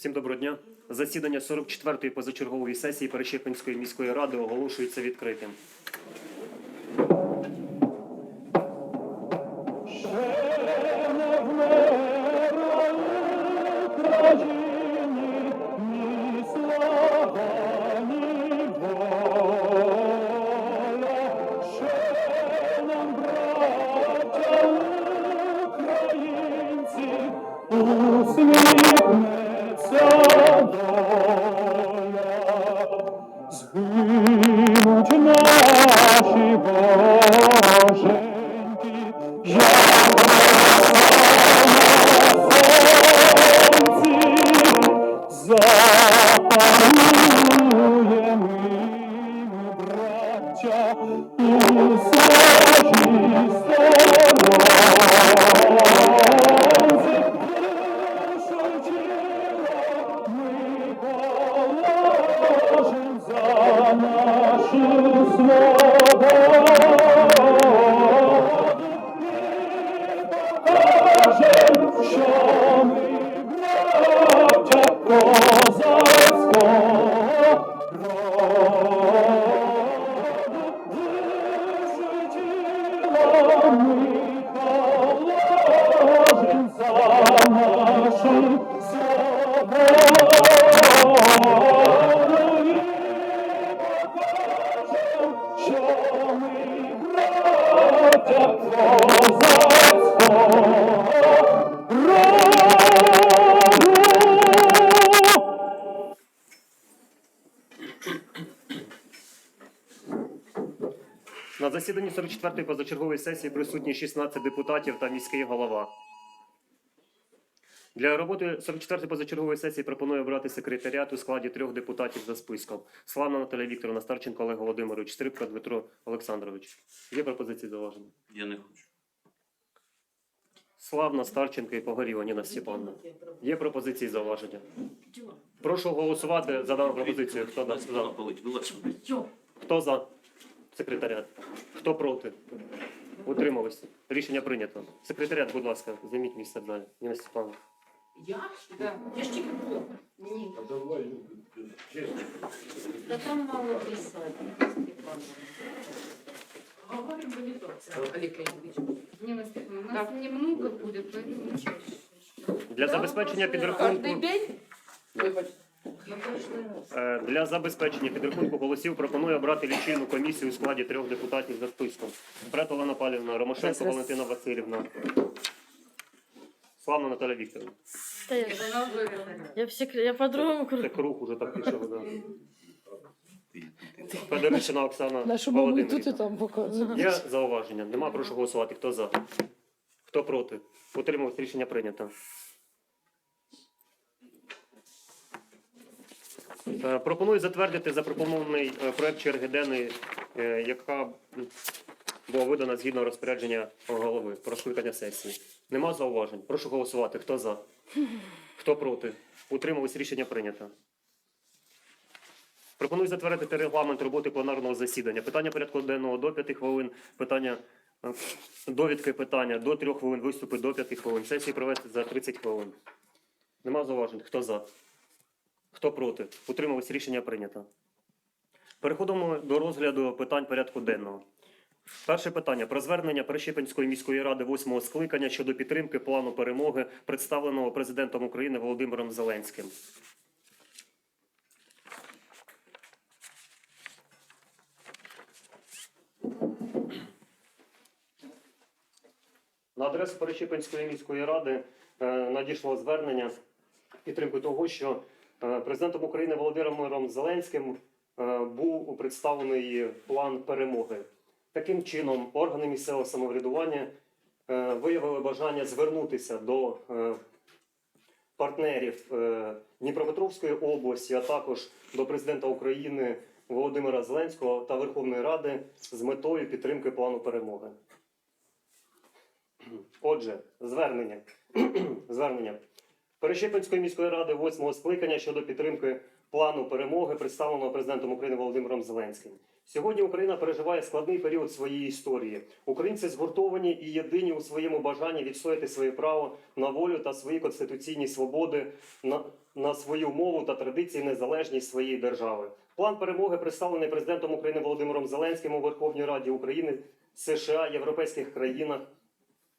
Всім доброго дня. Засідання 44-ї позачергової сесії Перещепинської міської ради оголошується відкритим. Українці, тіло ми На засіданні 44-ї позачергової сесії присутні 16 депутатів та міський голова. Для роботи 44-ї позачергової сесії пропоную обрати секретаріат у складі трьох депутатів за списком. Славна Наталія Вікторовна, Старченко Олег Володимирович, Стрибка Дмитро Олександрович. Є пропозиції зауваження? Я не хочу. Славна, Старченко і Погоріва Ніна Степановна. Є пропозиції зауваження? Прошу голосувати за дану пропозицію. Хто за? Хто за секретаріат? Хто проти? Утримались. Рішення прийнято. Секретаріат, будь ласка, займіть місце в залі. Ніна Степановна. Я? Да. Я ж тільки була. Ні. Да там мало писать, Степановна. Говорим не то. Це Олег Леонідович. Нина Степановна, у нас немного будет, поэтому чаще. Для забезпечення підрахунку Кожний день? Вибачте. Для забезпечення підрахунку голосів пропоную обрати лічильну комісію у складі трьох депутатів за списком. Брат Олена Павлівна, Ромашенко Валентина Васильівна. Славна Наталя Вікторовна. Да я, Она я, по-другому Це круг уже так пішов. Да. Федоришина Оксана Нашому ми тут і Володимирівна. там показуємо. Є зауваження? Нема, прошу голосувати. Хто за? Хто проти? Утримувалось рішення прийнято. Пропоную затвердити запропонований е, проект черги денної, е, яка була видана згідно розпорядження голови про скликання сесії. Нема зауважень. Прошу голосувати. Хто за? Хто проти? Утримувалось рішення прийнято. Пропоную затвердити регламент роботи пленарного засідання. Питання порядку денного до 5 хвилин, питання е, довідки питання до 3 хвилин, виступи до 5 хвилин. Сесії провести за 30 хвилин. Нема зауважень. Хто за? Хто проти? Утрималось рішення прийнято. Переходимо до розгляду питань порядку денного. Перше питання про звернення Перещепинської міської ради восьмого скликання щодо підтримки плану перемоги, представленого президентом України Володимиром Зеленським. На адресу Перещепинської міської ради е, надійшло звернення підтримки того, що президентом України Володимиром Зеленським е, був представлений план перемоги. Таким чином, органи місцевого самоврядування е, виявили бажання звернутися до е, партнерів е, Дніпропетровської області, а також до президента України Володимира Зеленського та Верховної Ради з метою підтримки плану перемоги. Отже, звернення. звернення. Перещепинської міської ради восьмого скликання щодо підтримки плану перемоги, представленого президентом України Володимиром Зеленським. Сьогодні Україна переживає складний період своєї історії. Українці згуртовані і єдині у своєму бажанні відстояти своє право на волю та свої конституційні свободи, на, на свою мову та традиції незалежність своєї держави. План перемоги представлений президентом України Володимиром Зеленським у Верховній Раді України, США, європейських країнах,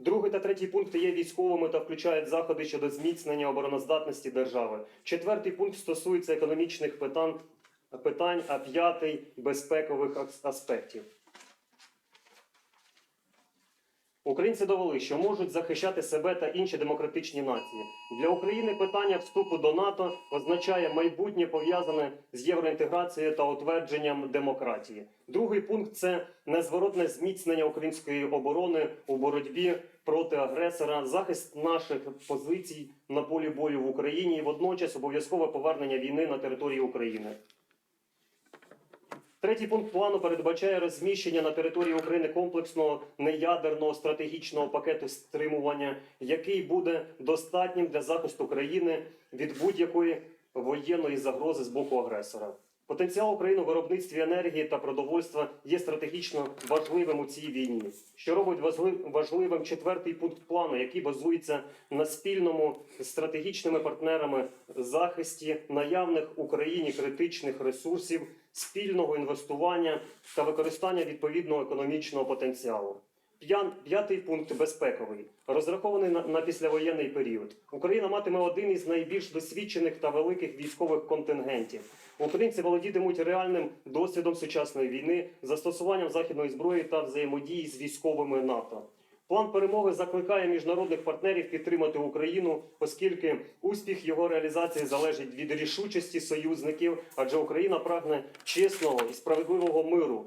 Другий та третій пункти є військовими та включають заходи щодо зміцнення обороноздатності держави. Четвертий пункт стосується економічних питань, питань а п'ятий безпекових аспектів. Українці довели, що можуть захищати себе та інші демократичні нації. Для України питання вступу до НАТО означає майбутнє пов'язане з євроінтеграцією та утвердженням демократії. Другий пункт це незворотне зміцнення української оборони у боротьбі проти агресора, захист наших позицій на полі бою в Україні і водночас обов'язкове повернення війни на території України. Третій пункт плану передбачає розміщення на території України комплексного неядерного стратегічного пакету стримування, який буде достатнім для захисту країни від будь-якої воєнної загрози з боку агресора. Потенціал України у виробництві енергії та продовольства є стратегічно важливим у цій війні, що робить важли- важливим четвертий пункт плану, який базується на спільному з стратегічними партнерами захисті наявних Україні критичних ресурсів, спільного інвестування та використання відповідного економічного потенціалу. П'ятий пункт безпековий, розрахований на, на післявоєнний період. Україна матиме один із найбільш досвідчених та великих військових контингентів. Українці володітимуть реальним досвідом сучасної війни, застосуванням західної зброї та взаємодії з військовими НАТО. План перемоги закликає міжнародних партнерів підтримати Україну, оскільки успіх його реалізації залежить від рішучості союзників, адже Україна прагне чесного і справедливого миру,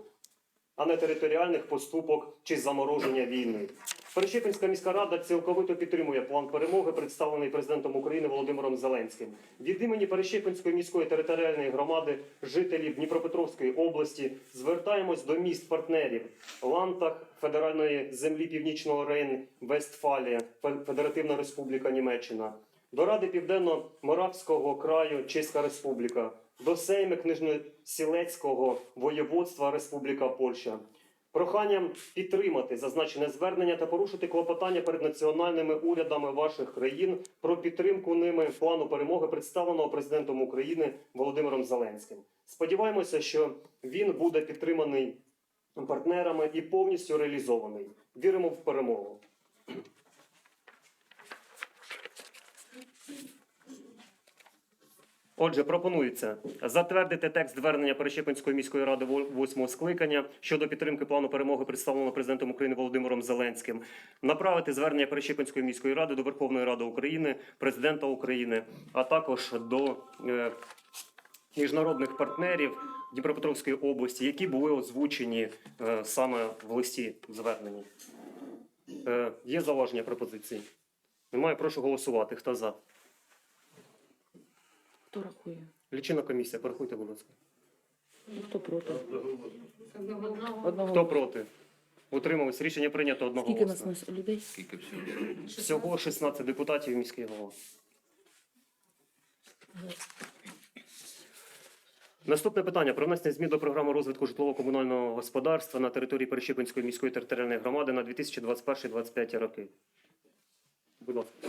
а не територіальних поступок чи замороження війни. Перещепінська міська рада цілковито підтримує план перемоги, представлений президентом України Володимиром Зеленським. Від імені Перещепінської міської територіальної громади, жителів Дніпропетровської області, звертаємось до міст партнерів Лантах, Федеральної землі Північного Рейн, Вестфалія, Федеративна Республіка Німеччина, до Ради Південно-Моравського краю Чеська Республіка, до Сейми Книжносілецького воєводства Республіка Польща. Проханням підтримати зазначене звернення та порушити клопотання перед національними урядами ваших країн про підтримку ними плану перемоги, представленого президентом України Володимиром Зеленським. Сподіваємося, що він буде підтриманий партнерами і повністю реалізований. Віримо в перемогу. Отже, пропонується затвердити текст звернення Перещепинської міської ради восьмого скликання щодо підтримки плану перемоги, представленого президентом України Володимиром Зеленським, направити звернення Перещепинської міської ради до Верховної Ради України, президента України, а також до е, міжнародних партнерів Дніпропетровської області, які були озвучені е, саме в листі звернення. Е, є зауваження пропозиції? Немає. Прошу голосувати. Хто за? Хто рахує? Лічина комісія, порахуйте, будь ласка. Ну, Хто проти? Одного. Хто проти? Утримались. Рішення прийнято одного Скільки нас нас людей? Скільки всього? Всього 16 депутатів міський голова. Наступне питання про внесення змін до програми розвитку житлово-комунального господарства на території Перещепинської міської територіальної громади на 2021-2025 роки. Будь ласка.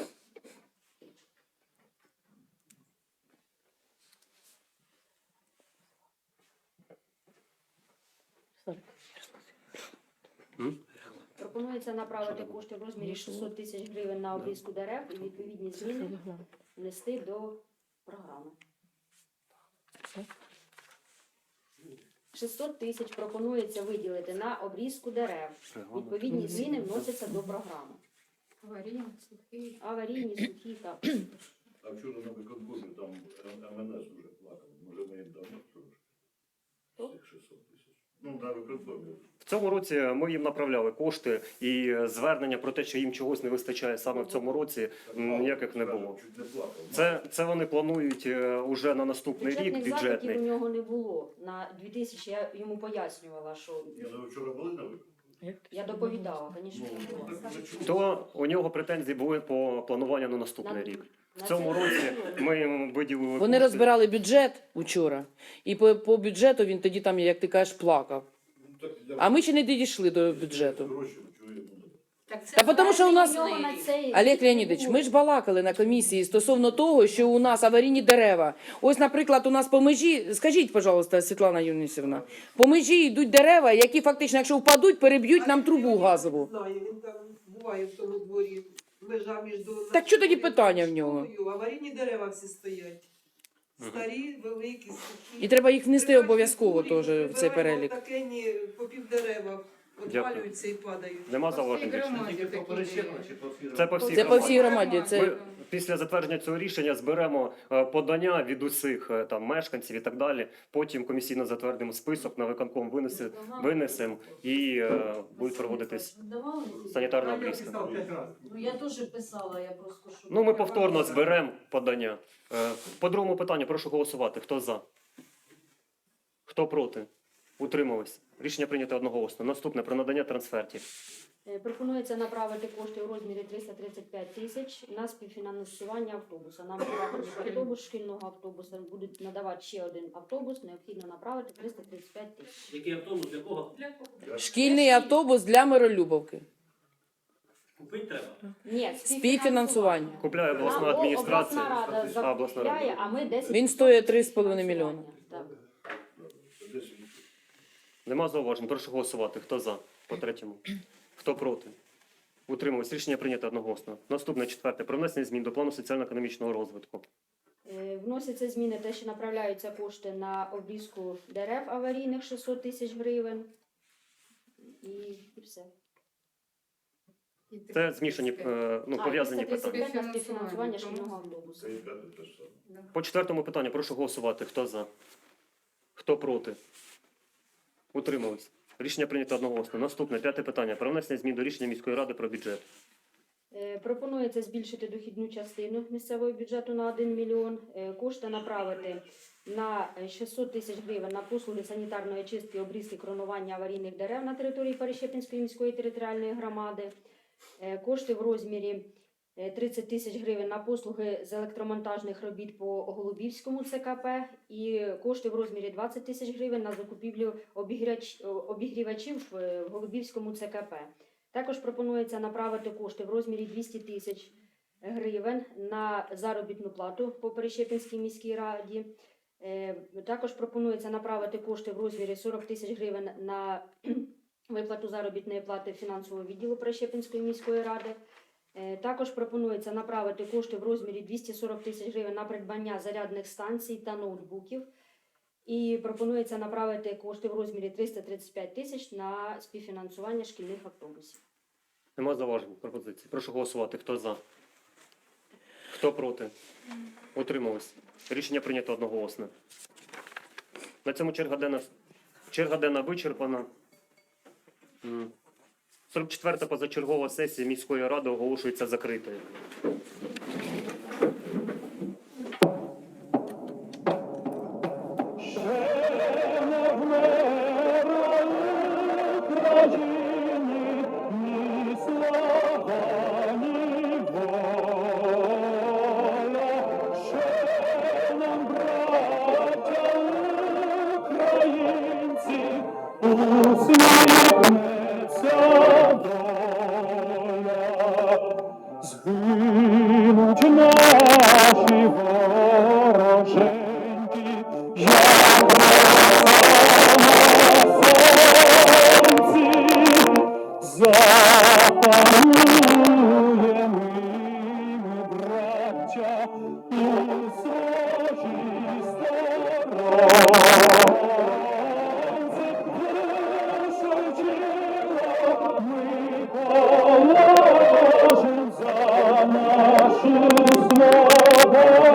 Пропонується направити кошти в розмірі 600 тисяч гривень на обрізку дерев і відповідні зміни внести до програми. 600 тисяч пропонується виділити на обрізку дерев. Відповідні зміни вносяться до програми. Аварійний, сухий. Аварійні, сухі та А вчора на виконкомі там МНС вже плакав. Може ми їм дамо? Цих 600 тисяч. Ну, на виконкомі. В цьому році ми їм направляли кошти і е, звернення про те, що їм чогось не вистачає саме в цьому році, ніяких не було. Не плакав. Це, це вони планують е, уже на наступний рік Бюджетних запитів бюджетний. у нього не було. На 2000 я йому пояснювала, що вчора були на я доповідала, звісно, Ну. То у нього претензії були по плануванню на наступний На- рік. В цьому році ми їм виділили Вони кошти. розбирали бюджет учора, і по, по бюджету він тоді там, як ти кажеш, плакав. А ми ще не дійшли до бюджету. Так це Та тому що у нас- Олег Леонідович, ми ж балакали на комісії стосовно того, що у нас аварійні дерева. Ось, наприклад, у нас по межі, скажіть, пожалуйста, Світлана Юнісівна, по межі йдуть дерева, які фактично, якщо впадуть, переб'ють нам трубу газову. Знаю, він там буває в тому дворі. Межа між до Так що тоді питання в нього? Аварійні дерева всі стоять. Старі, великі, сухі. І треба їх внести обов'язково теж в цей прибираємо перелік. Такені по пів дерева відвалюються і падають. Нема По всій по громаді такі є. Це по всій Це по всій громаді. Це Ми після затвердження цього рішення зберемо е, подання від усіх е, там мешканців і так далі. Потім комісійно затвердимо список на виконком винесе, винесемо і е, буде проводитись санітарна обрізка. Ну я теж писала, я просто що. Ну ми повторно зберемо подання. Е, По другому питанню прошу голосувати. Хто за? Хто проти? Утримались. Рішення прийнято одноголосно. Наступне про надання трансфертів. Е, Пропонується направити кошти у розмірі 335 тисяч на співфінансування автобуса. Нам автобус шкільного автобуса будуть надавати ще один автобус. Необхідно направити 335 тисяч. Який автобус для кого? шкільний автобус для Миролюбовки. Купити треба. Ні, Співфінансування. Купляє обласна Нам адміністрація. Обласна рада А, обласна рада. закупляє, а ми 10 Він стоїть 3,5 мільйони. Так. Нема зауважень. Прошу голосувати. Хто за? По третьому. Хто проти? Утримались. Рішення прийнято одноголосно. Наступне четверте. Про внесення змін до плану соціально-економічного розвитку. Е, Вносяться зміни, те, що направляються кошти на обрізку дерев аварійних 600 тисяч гривень. І, і все. Це змішані е, ну, А, пов'язані 335 питання. на співфінансування шкільного саме. По четвертому питанню прошу голосувати. Хто за? Хто проти? Утримались. Рішення прийнято одноголосно. Наступне п'яте питання. Про внесення змін до рішення міської ради про бюджет. Е, Пропонується збільшити дохідну частину місцевого бюджету на 1 мільйон. Е, Кошти направити на е, 600 тисяч гривень на послуги санітарної чистки, обрізки, кронування аварійних дерев на території Перещепінської міської територіальної громади. Е, Кошти в розмірі е, 30 тисяч гривень на послуги з електромонтажних робіт по Голубівському ЦКП і кошти в розмірі 20 тисяч гривень на закупівлю обігрівачів в в Голубівському ЦКП. Також пропонується направити кошти в розмірі 200 тисяч гривень на заробітну плату по Перещепінській міській раді. Е, Також пропонується направити кошти в розмірі 40 тисяч гривень на виплату заробітної плати фінансового відділу Перещепінської міської ради. Е, Також пропонується направити кошти в розмірі 240 тисяч гривень на придбання зарядних станцій та ноутбуків. І пропонується направити кошти в розмірі 335 тисяч на співфінансування шкільних автобусів. Нема зауважень пропозицій. Прошу голосувати. Хто за? Хто проти? Утримались. Рішення прийнято одноголосно. На цьому черга денна, черга денна вичерпана. М. 44-та позачергова сесія міської ради оголошується закритою. Браття, у своїй сторонці. Душу тіло ми положим за нашу свободу.